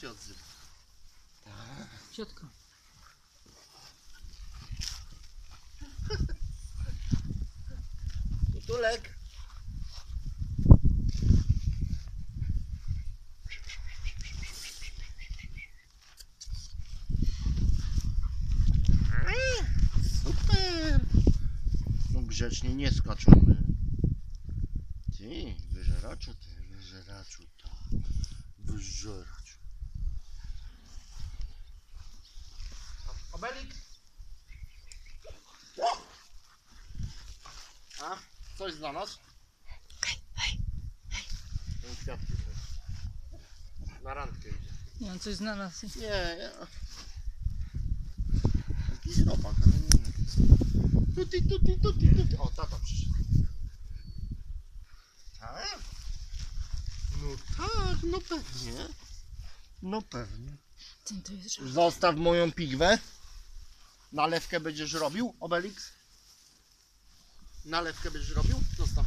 się odzywa. Ciotka. Tutulek. Super. No grzecznie nie skaczemy. Ty, wyżeraczu ty, wyżeraczu to. Wyżeracz. Obelik. A? Coś dla nas? Kwiatki to jest. Na randkę idzie. Nie wiem, coś znalazł. Nie, nie. Jakiś robak, ale nie. Tuti, tuti, tuti, tuti. O, tata przyszedł. Tak? No tak, no pewnie. No pewnie. Ten to jest żart. Zostaw moją pigwę. Nalewkę będziesz robił, Obelix? Nalewkę będziesz robił? Zostaw.